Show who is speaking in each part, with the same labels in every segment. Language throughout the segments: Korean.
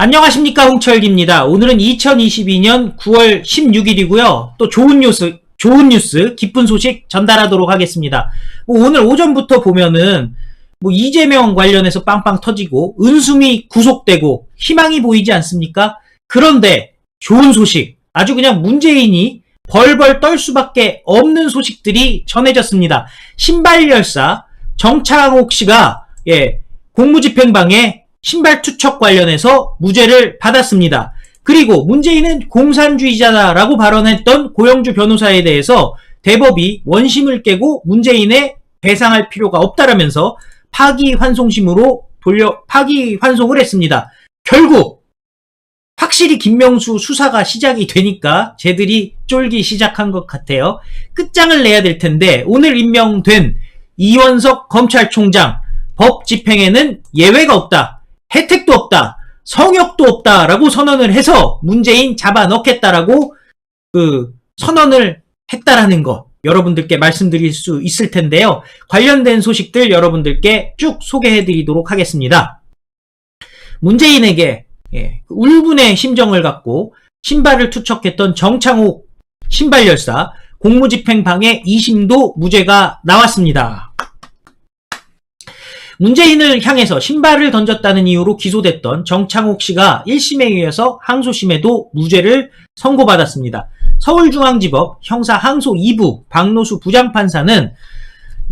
Speaker 1: 안녕하십니까 홍철기입니다. 오늘은 2022년 9월 16일이고요. 또 좋은 뉴스, 좋은 뉴스, 기쁜 소식 전달하도록 하겠습니다. 뭐 오늘 오전부터 보면은 뭐 이재명 관련해서 빵빵 터지고 은수미 구속되고 희망이 보이지 않습니까? 그런데 좋은 소식, 아주 그냥 문재인이 벌벌 떨 수밖에 없는 소식들이 전해졌습니다. 신발 열사 정창옥 씨가 예, 공무집행방해 신발 투척 관련해서 무죄를 받았습니다. 그리고 문재인은 공산주의자다라고 발언했던 고영주 변호사에 대해서 대법이 원심을 깨고 문재인에 배상할 필요가 없다라면서 파기환송심으로 돌려 파기환송을 했습니다. 결국 확실히 김명수 수사가 시작이 되니까 쟤들이 쫄기 시작한 것 같아요. 끝장을 내야 될 텐데 오늘 임명된 이원석 검찰총장 법 집행에는 예외가 없다. 혜택도 없다. 성역도 없다라고 선언을 해서 문재인 잡아 넣겠다라고 그 선언을 했다라는 거 여러분들께 말씀드릴 수 있을 텐데요. 관련된 소식들 여러분들께 쭉 소개해 드리도록 하겠습니다. 문재인에게 예, 그 울분의 심정을 갖고 신발을 투척했던 정창욱 신발열사 공무집행방해 2심도 무죄가 나왔습니다. 문재인을 향해서 신발을 던졌다는 이유로 기소됐던 정창욱 씨가 1심에 이어서 항소심에도 무죄를 선고받았습니다. 서울중앙지법 형사 항소 2부 박노수 부장판사는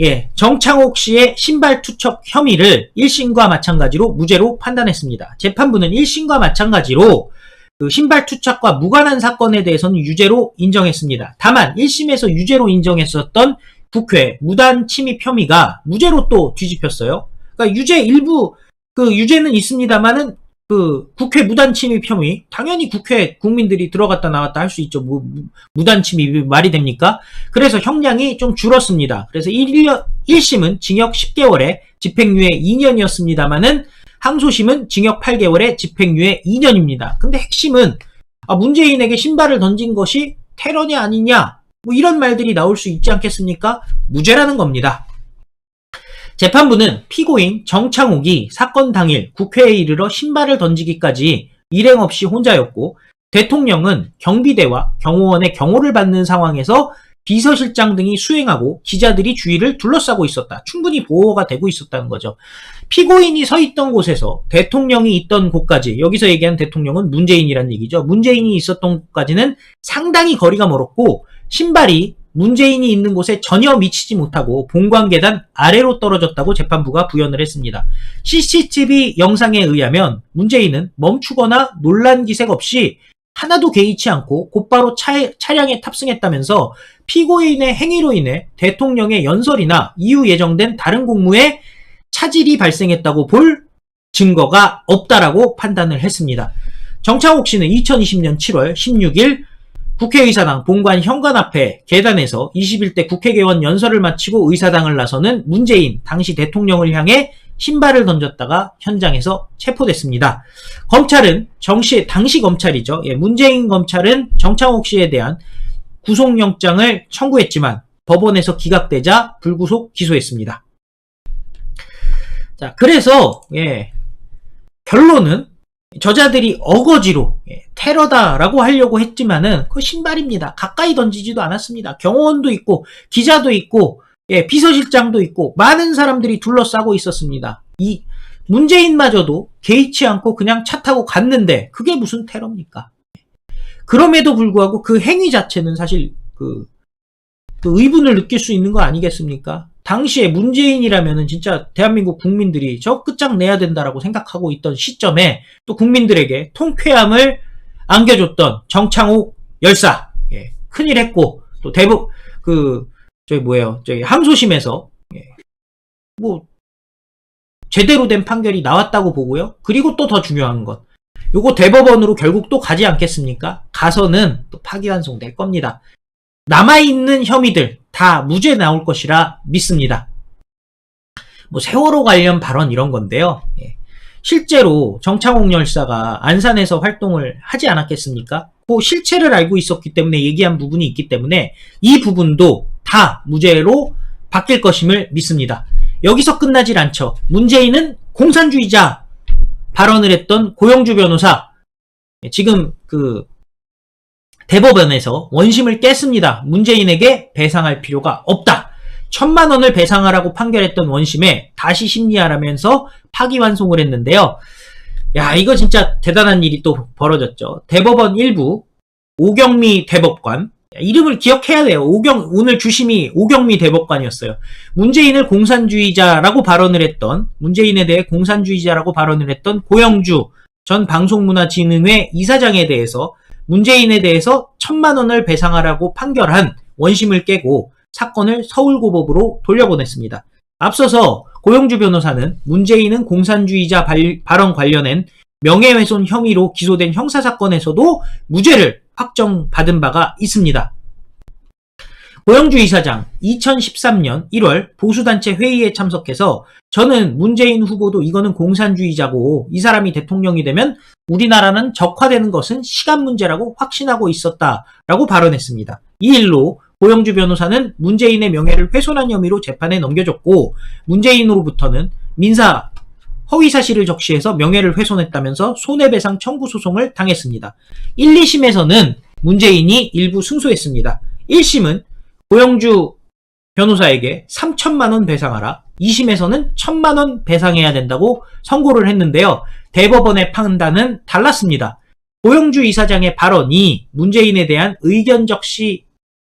Speaker 1: 예, 정창옥 씨의 신발 투척 혐의를 1심과 마찬가지로 무죄로 판단했습니다. 재판부는 1심과 마찬가지로 그 신발 투척과 무관한 사건에 대해서는 유죄로 인정했습니다. 다만 1심에서 유죄로 인정했었던 국회 무단 침입 혐의가 무죄로 또 뒤집혔어요. 그러니까 유죄 일부 그 유죄는 있습니다만은 그 국회 무단 침입 혐의 당연히 국회 국민들이 들어갔다 나왔다 할 수 있죠. 뭐, 무단 침입이 말이 됩니까? 그래서 형량이 좀 줄었습니다. 그래서 1년 1심은 징역 10개월에 집행유예 2년이었습니다만은 항소심은 징역 8개월에 집행유예 2년입니다. 근데 핵심은 아, 문재인에게 신발을 던진 것이 테러냐 아니냐 뭐 이런 말들이 나올 수 있지 않겠습니까? 무죄라는 겁니다. 재판부는 피고인 정창욱이 사건 당일 국회에 이르러 신발을 던지기까지 일행 없이 혼자였고 대통령은 경비대와 경호원의 경호를 받는 상황에서 비서실장 등이 수행하고 기자들이 주위를 둘러싸고 있었다. 충분히 보호가 되고 있었다는 거죠. 피고인이 서 있던 곳에서 대통령이 있던 곳까지 여기서 얘기하는 대통령은 문재인이란 얘기죠. 문재인이 있었던 곳까지는 상당히 거리가 멀었고 신발이 문재인이 있는 곳에 전혀 미치지 못하고 본관 계단 아래로 떨어졌다고 재판부가 부연을 했습니다. CCTV 영상에 의하면 문재인은 멈추거나 논란 기색 없이 하나도 개의치 않고 곧바로 차, 차량에 탑승했다면서 피고인의 행위로 인해 대통령의 연설이나 이후 예정된 다른 공무에 차질이 발생했다고 볼 증거가 없다라고 판단을 했습니다. 정창욱 씨는 2020년 7월 16일 국회의사당 본관 현관 앞에 계단에서 21대 국회개원 연설을 마치고 의사당을 나서는 문재인 당시 대통령을 향해 신발을 던졌다가 현장에서 체포됐습니다. 검찰은 정씨 당시 검찰이죠. 예, 문재인 검찰은 정창옥 씨에 대한 구속영장을 청구했지만 법원에서 기각되자 불구속 기소했습니다. 자, 그래서 예, 결론은 저자들이 어거지로 예, 테러다라고 하려고 했지만은 그 신발입니다. 가까이 던지지도 않았습니다. 경호원도 있고 기자도 있고 예, 비서실장도 있고 많은 사람들이 둘러싸고 있었습니다. 이 문재인마저도 개의치 않고 그냥 차 타고 갔는데 그게 무슨 테러입니까? 그럼에도 불구하고 그 행위 자체는 사실 그, 그 의분을 느낄 수 있는 거 아니겠습니까? 당시에 문재인이라면은 진짜 대한민국 국민들이 저 끝장내야 된다라고 생각하고 있던 시점에 또 국민들에게 통쾌함을 안겨줬던 정창욱 열사. 예, 큰일 했고 또 대북 그 저기 뭐예요? 저기 항소심에서 예, 뭐 제대로 된 판결이 나왔다고 보고요. 그리고 또 더 중요한 것. 요거 대법원으로 결국 또 가지 않겠습니까? 가서는 또 파기환송 될 겁니다. 남아있는 혐의들 다 무죄 나올 것이라 믿습니다. 뭐 세월호 관련 발언 이런 건데요. 예. 실제로 정창홍 열사가 안산에서 활동을 하지 않았겠습니까? 그 실체를 알고 있었기 때문에 얘기한 부분이 있기 때문에 이 부분도 다 무죄로 바뀔 것임을 믿습니다. 여기서 끝나질 않죠. 문재인은 공산주의자 발언을 했던 고영주 변호사 예, 지금 그 대법원에서 원심을 깼습니다. 문재인에게 배상할 필요가 없다. 천만 원을 배상하라고 판결했던 원심에 다시 심리하라면서 파기환송을 했는데요. 야, 이거 진짜 대단한 일이 또 벌어졌죠. 대법원 일부 오경미 대법관 이름을 기억해야 돼요. 오경 오늘 주심이 오경미 대법관이었어요. 문재인을 공산주의자라고 발언을 했던 문재인에 대해 공산주의자라고 발언을 했던 고영주 전 방송문화진흥회 이사장에 대해서 문재인에 대해서 천만 원을 배상하라고 판결한 원심을 깨고 사건을 서울고법으로 돌려보냈습니다. 앞서서 고영주 변호사는 문재인은 공산주의자 발, 발언 관련된 명예훼손 혐의로 기소된 형사사건에서도 무죄를 확정받은 바가 있습니다. 고영주 이사장 2013년 1월 보수단체 회의에 참석해서 저는 문재인 후보도 이거는 공산주의자고 이 사람이 대통령이 되면 우리나라는 적화되는 것은 시간 문제라고 확신하고 있었다라고 발언했습니다. 이 일로 고영주 변호사는 문재인의 명예를 훼손한 혐의로 재판에 넘겨졌고 문재인으로부터는 민사 허위 사실을 적시해서 명예를 훼손했다면서 손해배상 청구 소송을 당했습니다. 1, 2심에서는 문재인이 일부 승소했습니다. 1심은 고영주 변호사에게 3천만 원 배상하라. 2심에서는 1천만 원 배상해야 된다고 선고를 했는데요. 대법원의 판단은 달랐습니다. 고영주 이사장의 발언이 문재인에 대한 의견 적시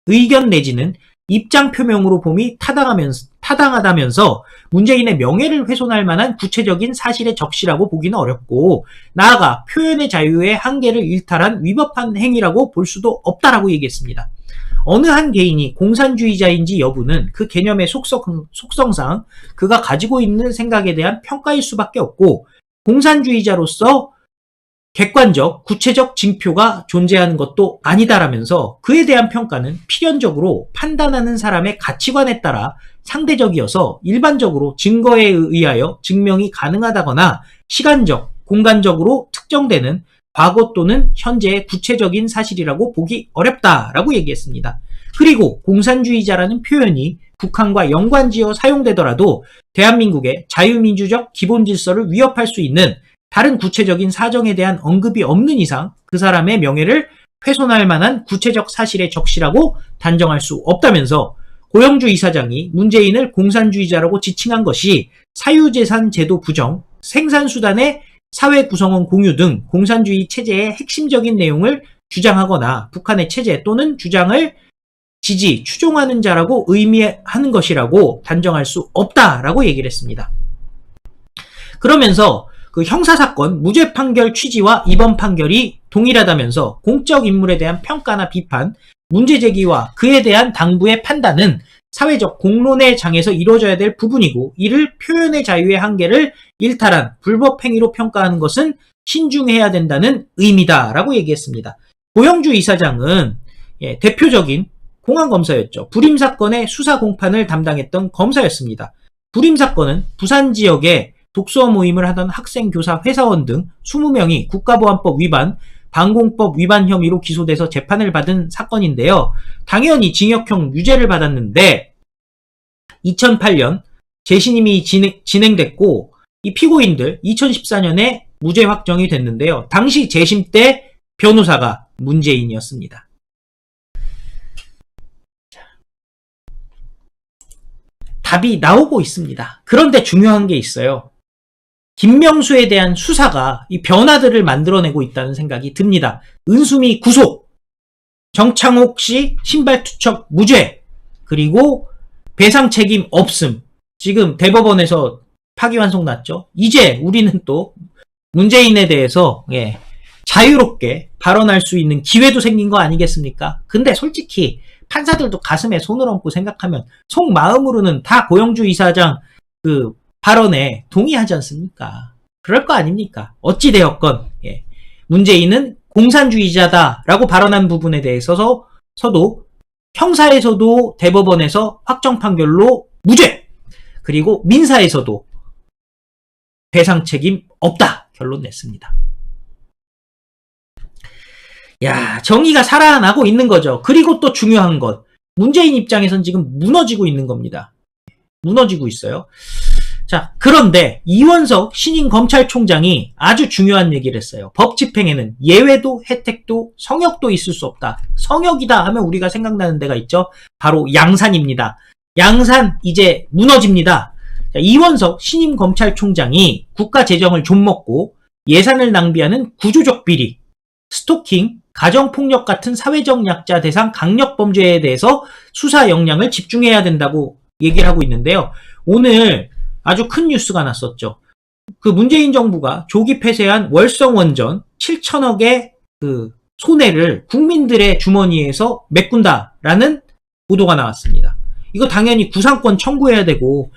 Speaker 1: 의견 내지는 입장 표명으로 봄이 타당하면서, 타당하다면서 문재인의 명예를 훼손할 만한 구체적인 사실의 적시라고 보기는 어렵고 나아가 표현의 자유의 한계를 일탈한 위법한 행위라고 볼 수도 없다라고 얘기했습니다. 어느 한 개인이 공산주의자인지 여부는 그 개념의 속성, 속성상 그가 가지고 있는 생각에 대한 평가일 수밖에 없고 공산주의자로서 객관적, 구체적 징표가 존재하는 것도 아니다라면서 그에 대한 평가는 필연적으로 판단하는 사람의 가치관에 따라 상대적이어서 일반적으로 증거에 의하여 증명이 가능하다거나 시간적, 공간적으로 특정되는 과거 또는 현재의 구체적인 사실이라고 보기 어렵다라고 얘기했습니다. 그리고 공산주의자라는 표현이 북한과 연관지어 사용되더라도 대한민국의 자유민주적 기본 질서를 위협할 수 있는 다른 구체적인 사정에 대한 언급이 없는 이상 그 사람의 명예를 훼손할 만한 구체적 사실의 적시라고 단정할 수 없다면서 고영주 이사장이 문재인을 공산주의자라고 지칭한 것이 사유재산 제도 부정, 생산수단의 사회 구성원 공유 등 공산주의 체제의 핵심적인 내용을 주장하거나 북한의 체제 또는 주장을 지지, 추종하는 자라고 의미하는 것이라고 단정할 수 없다라고 얘기를 했습니다. 그러면서 그 형사사건 무죄 판결 취지와 이번 판결이 동일하다면서 공적 인물에 대한 평가나 비판, 문제 제기와 그에 대한 당부의 판단은 사회적 공론의 장에서 이루어져야 될 부분이고 이를 표현의 자유의 한계를 일탈한 불법 행위로 평가하는 것은 신중해야 된다는 의미다라고 얘기했습니다. 고영주 이사장은 예, 대표적인 공안검사였죠. 불임 사건의 수사 공판을 담당했던 검사였습니다. 불임 사건은 부산 지역에 독서 모임을 하던 학생, 교사, 회사원 등 20명이 국가보안법 위반, 방공법 위반 혐의로 기소돼서 재판을 받은 사건인데요. 당연히 징역형 유죄를 받았는데 2008년 재신임이 진행, 진행 됐고 이 피고인들 2014년에 무죄 확정이 됐는데요. 당시 재심 때 변호사가 문재인이었습니다. 답이 나오고 있습니다. 그런데 중요한 게 있어요. 김명수에 대한 수사가 이 변화들을 만들어내고 있다는 생각이 듭니다. 은수미 구속, 정창옥 씨 신발 투척 무죄, 그리고 배상 책임 없음. 지금 대법원에서 파기환송 났죠. 이제 우리는 또 문재인에 대해서 예, 자유롭게 발언할 수 있는 기회도 생긴 거 아니겠습니까? 근데 솔직히 판사들도 가슴에 손을 얹고 생각하면 속마음으로는 다 고영주 이사장 그 발언에 동의하지 않습니까? 그럴 거 아닙니까? 어찌되었건, 예. 문재인은 공산주의자다라고 발언한 부분에 대해서 서도 형사에서도 대법원에서 확정 판결로 무죄! 그리고 민사에서도 배상 책임 없다! 결론 냈습니다. 야, 정의가 살아나고 있는 거죠. 그리고 또 중요한 것. 문재인 입장에선 지금 무너지고 있는 겁니다. 무너지고 있어요. 자, 그런데 이원석 신임 검찰총장이 아주 중요한 얘기를 했어요. 법 집행에는 예외도 혜택도 성역도 있을 수 없다. 성역이다 하면 우리가 생각나는 데가 있죠. 바로 양산입니다. 양산 이제 무너집니다. 자, 이원석 신임 검찰총장이 국가 재정을 좀 먹고 예산을 낭비하는 구조적 비리, 스토킹, 가정폭력 같은 사회적 약자 대상 강력 범죄에 대해서 수사 역량을 집중해야 된다고 얘기를 하고 있는데요. 오늘 아주 큰 뉴스가 났었죠. 그 문재인 정부가 조기 폐쇄한 월성 원전 7천억의 그 손해를 국민들의 주머니에서 메꾼다라는 보도가 나왔습니다. 이거 당연히 구상권 청구해야 되고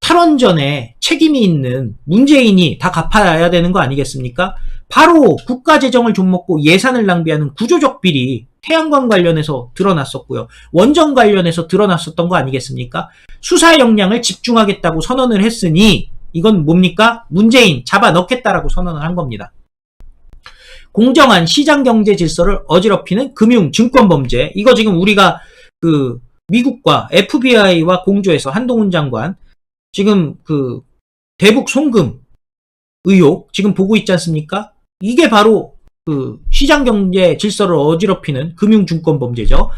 Speaker 1: 탈원전에 책임이 있는 문재인이 다 갚아야 되는 거 아니겠습니까? 바로 국가 재정을 좀 먹고 예산을 낭비하는 구조적 비리 태양광 관련해서 드러났었고요. 원전 관련해서 드러났었던 거 아니겠습니까? 수사 역량을 집중하겠다고 선언을 했으니 이건 뭡니까? 문재인 잡아 넣겠다라고 선언을 한 겁니다. 공정한 시장 경제 질서를 어지럽히는 금융 증권 범죄. 이거 지금 우리가 그 미국과 FBI와 공조해서 한동훈 장관 지금 그 대북 송금 의혹 지금 보고 있지 않습니까? 이게 바로 그 시장 경제 질서를 어지럽히는 금융 증권 범죄죠.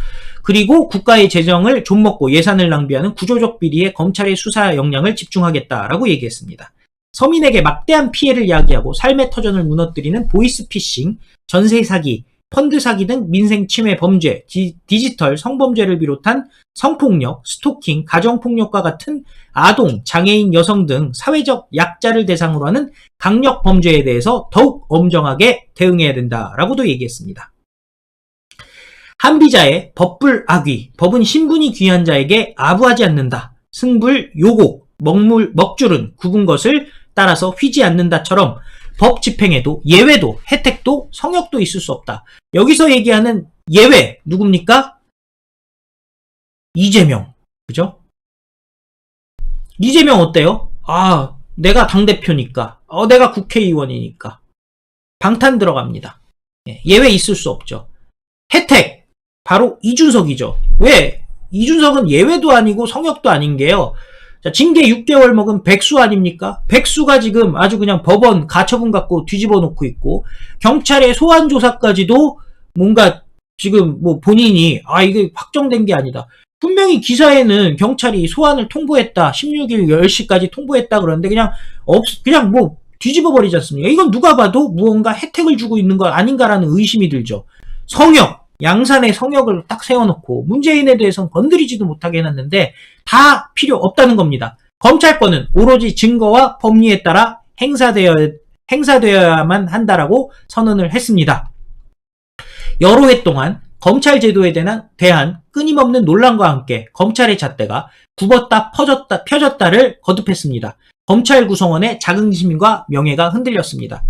Speaker 1: 그리고 국가의 재정을 좀먹고 예산을 낭비하는 구조적 비리에 검찰의 수사 역량을 집중하겠다라고 얘기했습니다. 서민에게 막대한 피해를 야기하고 삶의 터전을 무너뜨리는 보이스피싱, 전세 사기, 펀드 사기 등 민생 침해 범죄, 디, 디지털 성범죄를 비롯한 성폭력, 스토킹, 가정폭력과 같은 아동, 장애인 여성 등 사회적 약자를 대상으로 하는 강력 범죄에 대해서 더욱 엄정하게 대응해야 된다라고도 얘기했습니다. 한비자의 법불 악위, 법은 신분이 귀한 자에게 아부하지 않는다. 승불 요곡, 먹물, 먹줄은 굽은 것을 따라서 휘지 않는다처럼 법 집행에도 예외도 혜택도 성역도 있을 수 없다. 여기서 얘기하는 예외 누굽니까? 이재명. 그죠? 이재명 어때요? 아, 내가 당대표니까. 어, 내가 국회의원이니까. 방탄 들어갑니다. 예, 예외 있을 수 없죠. 혜택. 바로 이준석이죠. 왜? 이준석은 예외도 아니고 성역도 아닌 게요. 자, 징계 6개월 먹은 백수 아닙니까? 백수가 지금 아주 그냥 법원 가처분 갖고 뒤집어 놓고 있고, 경찰의 소환 조사까지도 뭔가 지금 뭐 본인이, 아, 이게 확정된 게 아니다. 분명히 기사에는 경찰이 소환을 통보했다. 16일 10시까지 통보했다. 그러는데 그냥 없, 그냥 뭐 뒤집어 버리지 않습니까? 이건 누가 봐도 무언가 혜택을 주고 있는 것 아닌가라는 의심이 들죠. 성역, 양산의 성역을 딱 세워놓고 문재인에 대해서는 건드리지도 못하게 해놨는데 다 필요 없다는 겁니다. 검찰권은 오로지 증거와 법리에 따라 행사되어, 행사되어야만 한다라고 선언을 했습니다. 여러 해 동안 검찰 제도에 대한, 대한 끊임없는 논란과 함께 검찰의 잣대가 굽었다 퍼졌다 펴졌다를 거듭했습니다. 검찰 구성원의 자긍심과 명예가 흔들렸습니다.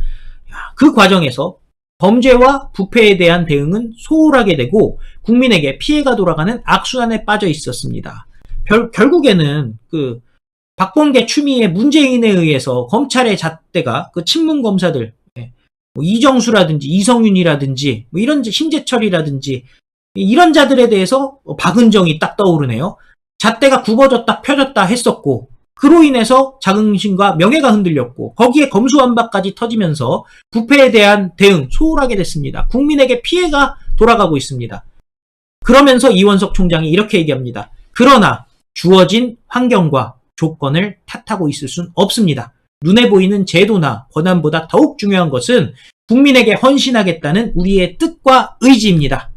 Speaker 1: 그 과정에서 범죄와 부패에 대한 대응은 소홀하게 되고 국민에게 피해가 돌아가는 악순환에 빠져 있었습니다. 결, 결국에는 그 박범계 추미애 문재인에 의해서 검찰의 잣대가 그 친문 검사들 예, 뭐 이정수라든지 이성윤이라든지 뭐 이런 심재철이라든지 이런 자들에 대해서 박은정이 딱 떠오르네요. 잣대가 굽어졌다 펴졌다 했었고 그로 인해서 자긍심과 명예가 흔들렸고 거기에 검수완박까지 터지면서 부패에 대한 대응 소홀하게 됐습니다. 국민에게 피해가 돌아가고 있습니다. 그러면서 이원석 총장이 이렇게 얘기합니다. 그러나 주어진 환경과 조건을 탓하고 있을 순 없습니다. 눈에 보이는 제도나 권한보다 더욱 중요한 것은 국민에게 헌신하겠다는 우리의 뜻과 의지입니다.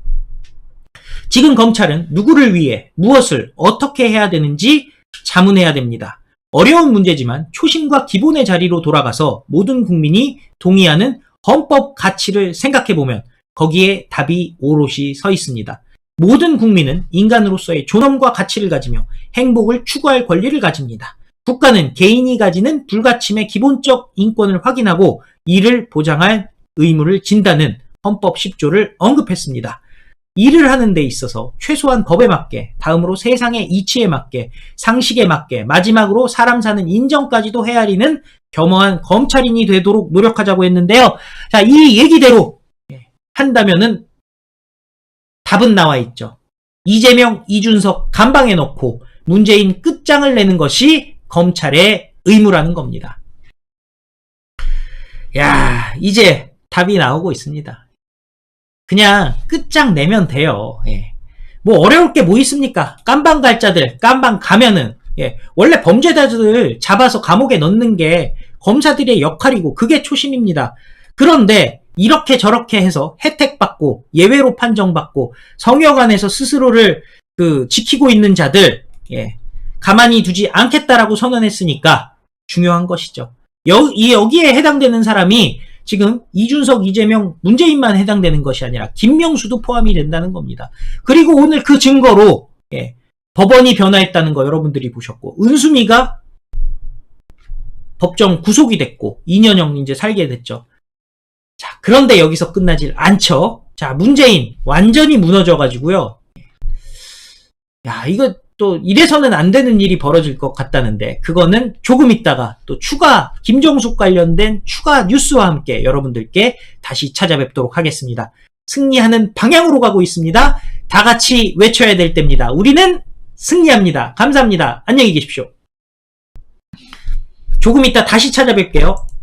Speaker 1: 지금 검찰은 누구를 위해 무엇을 어떻게 해야 되는지 자문해야 됩니다. 어려운 문제지만 초심과 기본의 자리로 돌아가서 모든 국민이 동의하는 헌법 가치를 생각해보면 거기에 답이 오롯이 서 있습니다. 모든 국민은 인간으로서의 존엄과 가치를 가지며 행복을 추구할 권리를 가집니다. 국가는 개인이 가지는 불가침의 기본적 인권을 확인하고 이를 보장할 의무를 진다는 헌법 10조를 언급했습니다. 일을 하는 데 있어서 최소한 법에 맞게, 다음으로 세상의 이치에 맞게, 상식에 맞게, 마지막으로 사람 사는 인정까지도 헤아리는 겸허한 검찰인이 되도록 노력하자고 했는데요. 자, 이 얘기대로 한다면은 답은 나와 있죠. 이재명, 이준석 간방에 넣고 문재인 끝장을 내는 것이 검찰의 의무라는 겁니다. 야, 이제 답이 나오고 있습니다. 그냥 끝장내면 돼요. 예. 뭐 어려울 게 뭐 있습니까? 깜방 갈자들, 깜방 가면은, 예. 원래 범죄자들을 잡아서 감옥에 넣는 게 검사들의 역할이고 그게 초심입니다. 그런데 이렇게 저렇게 해서 혜택받고 예외로 판정받고 성역 안에서 스스로를 그 지키고 있는 자들, 예. 가만히 두지 않겠다라고 선언했으니까 중요한 것이죠. 여, 이 여기에 해당되는 사람이 지금 이준석, 이재명, 문재인만 해당되는 것이 아니라 김명수도 포함이 된다는 겁니다. 그리고 오늘 그 증거로 예, 법원이 변화했다는 거 여러분들이 보셨고 은수미가 법정 구속이 됐고 2년형 이제 살게 됐죠. 자 그런데 여기서 끝나질 않죠. 자 문재인 완전히 무너져가지고요. 야 이거 또 이래서는 안 되는 일이 벌어질 것 같다는데 그거는 조금 있다가 또 추가 김정숙 관련된 추가 뉴스와 함께 여러분들께 다시 찾아뵙도록 하겠습니다. 승리하는 방향으로 가고 있습니다. 다 같이 외쳐야 될 때입니다. 우리는 승리합니다. 감사합니다. 안녕히 계십시오. 조금 이따 다시 찾아뵐게요.